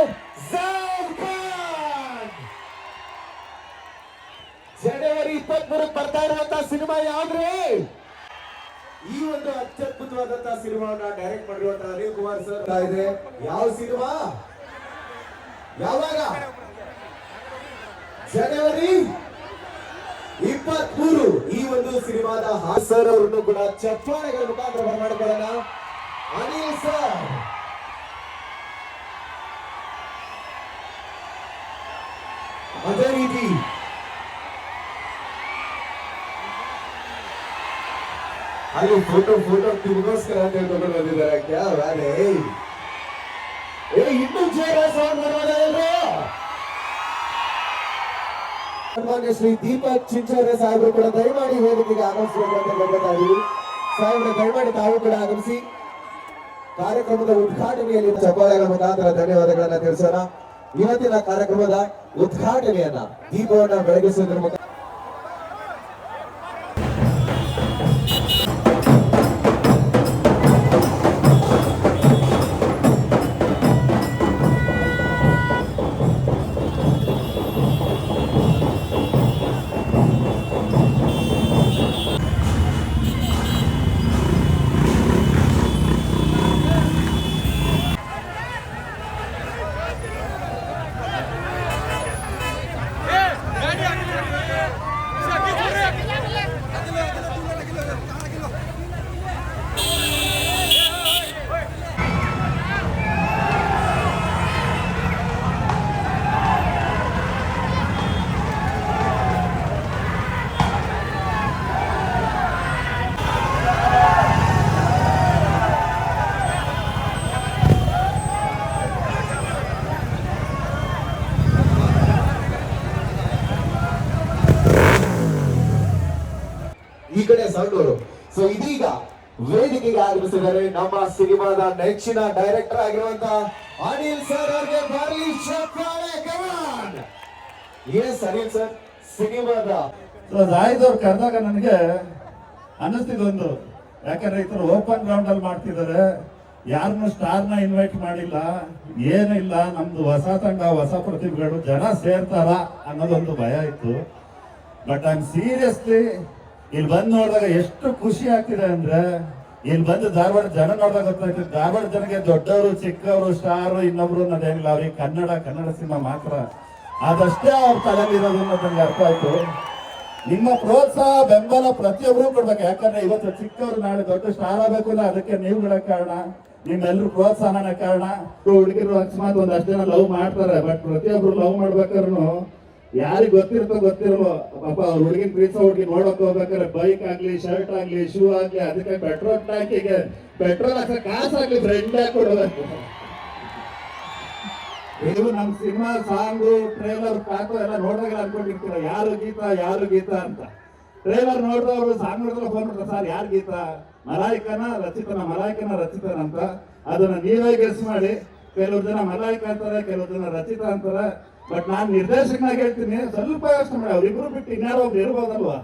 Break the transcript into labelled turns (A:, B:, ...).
A: Only ಜನವರಿ star ಮೂರಕ್ಕೆ ಬರ್ತಾ ಇರುವಂತ ಸಿನಿಮಾ ಯಾವ್ದ್ರಿ? ಈ ಒಂದು ಅತ್ಯದ್ಭುತವಾದಂತಹ ಸಿನಿಮಾವನ್ನ ಡೈರೆಕ್ಟ್ ಮಾಡಿರುವಂತ ಅನಿಲ್ ಕುಮಾರ್ ಸರ್ ಇದೆ. ಯಾವ ಸಿನಿಮಾ? ಯಾವಾಗ? ಜನವರಿ ಇಪ್ಪತ್ಮೂರು. ಈ ಒಂದು ಸಿನಿಮಾದ ಹಾಸರ್ ಅವರನ್ನು ಕೂಡ ಚಪ್ಪಾಳೆಗಳ ಮುಖಾಂತರ ಬರಮಾಡಿಕೊಳ್ಳೋಣ. ಅನಿಲ್ ಸರ್ ಅದೇ ರೀತಿ ಅಲ್ಲಿ ಫೋಟೋ ಫೋಟೋ ನಿಮಗೋಸ್ಕರ ಅಂತ ಹೇಳ್ಕೊಂಡು ಬಂದಿದ್ದಾರೆ. ಕ್ಯಾ ವಾಲೆ? ಏ, ಇನ್ನೂ ಜೋರ ಸೌಂಡ್ ಬರೋದ ಎಲ್ರು ಸನ್ಮಾನ್ಯ ಶ್ರೀ ದೀಪಕ್ ಚಿಂಚೋರೆ ಸಾಹೇಬರು ಕೂಡ ದಯಮಾಡಿ ವೇದಿಕೆಗೆ ಆಗಮಿಸಬೇಕು ಅಂತ ಕೇಳ್ಕೊತಾ ಇದೀವಿ ಸಾಹೇಬ್ರೆ, ದಯಮಾಡಿ ತಾವು ಕೂಡ ಆಗಮಿಸಿ. ಕಾರ್ಯಕ್ರಮದ ಉದ್ಘಾಟನೆಯಲ್ಲಿ ಚಪ್ಪಾಳೆಗಳ ಮುಖಾಂತರ ಧನ್ಯವಾದಗಳನ್ನ ತಿಳಿಸೋಣ. ಇವತ್ತಿನ ಕಾರ್ಯಕ್ರಮದ ಉದ್ಘಾಟನೆಯನ್ನ ದೀಪವನ್ನು ಬೆಳಗಿಸುವುದರ ಈ ಕಡೆ ಸಣ್ಣವರು ಸೊ ಇದೀಗ ವೇದಿಕೆಗೆ ಆಗಮಿಸಿದ್ದಾರೆ ನಮ್ಮ ಸಿನಿಮಾದ ನೆಚ್ಚಿನ ಡೈರೆಕ್ಟರ್ ಆಗಿರುವಂತ ಅನಿಲ್ ಸರ್ ಅವರಿಗೆ ಭಾರಿ ಎಸ್ ಅನಿಲ್ ಸರ್ ಸಿನಿಮಾದ
B: ರಾಯ್ದವ್ರು ಕರೆದಾಗ ನನಗೆ ಅನ್ನಿಸ್ತಿದೊಂದು ಯಾಕಂದ್ರೆ ಈ ಓಪನ್ ಗ್ರೌಂಡ್ ಅಲ್ಲಿ ಮಾಡ್ತಿದ್ದಾರೆ. ಯಾರನ್ನು ಸ್ಟಾರ್ನ ಇನ್ವೈಟ್ ಮಾಡಿಲ್ಲ. ಏನಿಲ್ಲ, ನಮ್ದು ಹೊಸ ತಂಡ, ಹೊಸ ಪ್ರತಿಭೆಗಳು ಜನ ಸೇರ್ತಾರ ಅನ್ನೋದೊಂದು ಭಯ ಇತ್ತು. ಬಟ್ ಐ ಸೀರಿಯಸ್ಲಿ ಇಲ್ಲಿ ಬಂದು ನೋಡಿದಾಗ ಎಷ್ಟು ಖುಷಿ ಆಗ್ತಿದೆ ಅಂದ್ರೆ, ಇಲ್ಲಿ ಬಂದು ಧಾರವಾಡ ಜನ ನೋಡಿದಾಗ ಗೊತ್ತಾಯ್ತು, ಧಾರವಾಡ ಜನಕ್ಕೆ ದೊಡ್ಡವರು, ಚಿಕ್ಕವರು, ಸ್ಟಾರು, ಇನ್ನೊಬ್ರು ಅನ್ನೋದೇನಿಲ್ಲ ಅವ್ರಿಗೆ ಕನ್ನಡ ಕನ್ನಡ ಸಿನಿಮಾ ಮಾತ್ರ. ಅದಷ್ಟೇ ಅವ್ರ ತಲೆಯಲ್ಲಿರೋದು ಅಂತ ನನಗೆ ಅರ್ಥ ಆಯ್ತು. ನಿಮ್ಮ ಪ್ರೋತ್ಸಾಹ, ಬೆಂಬಲ ಪ್ರತಿಯೊಬ್ಬರು ಕೊಡ್ಬೇಕು. ಯಾಕಂದ್ರೆ ಇವತ್ತು ಚಿಕ್ಕವರು ನಾಳೆ ದೊಡ್ಡ ಸ್ಟಾರ್ ಆಗಬೇಕು ಅಂದ್ರೆ ಅದಕ್ಕೆ ನೀವುಗಳ ಕಾರಣ, ನಿಮ್ಮೆಲ್ಲರೂ ಪ್ರೋತ್ಸಾಹನ ಕಾರಣ. ಹುಡುಗಿರು ಅಕಸ್ಮಾತ್ ಒಂದಷ್ಟು ಜನ ಲವ್ ಮಾಡ್ತಾರೆ ಬಟ್ ಪ್ರತಿಯೊಬ್ರು ಲವ್ ಮಾಡ್ಬೇಕಾದ್ರು ಯಾರಿಗ್ ಗೊತ್ತಿರ್ತೋ ಗೊತ್ತಿರೋ ಪಾಪ ಅವ್ರ ಹುಡುಗಿನ ಪ್ರೀತಿಸೋ ಹುಡುಗಿ ನೋಡಕ್ ಹೋಗ್ಬೇಕಾದ್ರೆ ಬೈಕ್ ಆಗ್ಲಿ ಶರ್ಟ್ ಆಗ್ಲಿ ಶೂ ಆಗ್ಲಿ, ಅದಕ್ಕೆ ಪೆಟ್ರೋಲ್ ಟ್ಯಾಂಕಿಗೆ ಪೆಟ್ರೋಲ್ ಹಾಕೋ ಕಾಸು ಆಗ್ಲಿ ಫ್ರೆಂಡ್ ಕೊಡಬೇಕು ನೀವು ನಮ್ ಸಿನಿಮಾ ಸಾಂಗು ಟ್ರೇಲರ್ ಪಾಕು ಎಲ್ಲ ನೋಡಿದಾಗ ಅನ್ಕೊಂಡಿರ್ತೀರ, ಯಾರು ಗೀತ ಯಾರು ಗೀತ ಅಂತ. ಟ್ರೇಲರ್ ನೋಡಿದವರು ಸಾಂಗ್ ನೋಡಿದ್ರೆ ಫೋನ್ ಮಾಡ್ತಾರೆ, ಸರ್, ಯಾರು ಗೀತ? ಮಲಾಯಿಕನ ರಚಿತನ ಮಲಾಯಿಕನ ರಚಿತನ ಅಂತ ಅದನ್ನ ನೀವೇ ಗೆಸ್ ಮಾಡಿ. ಕೆಲವು ಜನ ಮಲಾಯಿಕ ಅಂತಾರೆ ಕೆಲವು ಜನ ರಚಿತ ಅಂತಾರೆ. ಬಟ್ ನಾನು ನಿರ್ದೇಶಕನಾಗಿ ಹೇಳ್ತೀನಿ, ಸ್ವಲ್ಪ ಯೋಚನೆ ಮಾಡಿ. ಅವ್ರಿಬ್ರು ಬಿಟ್ಟು ಇನ್ಯಾರೋ ಒಬ್ರು ಇರ್ಬೋದಲ್ವಾ?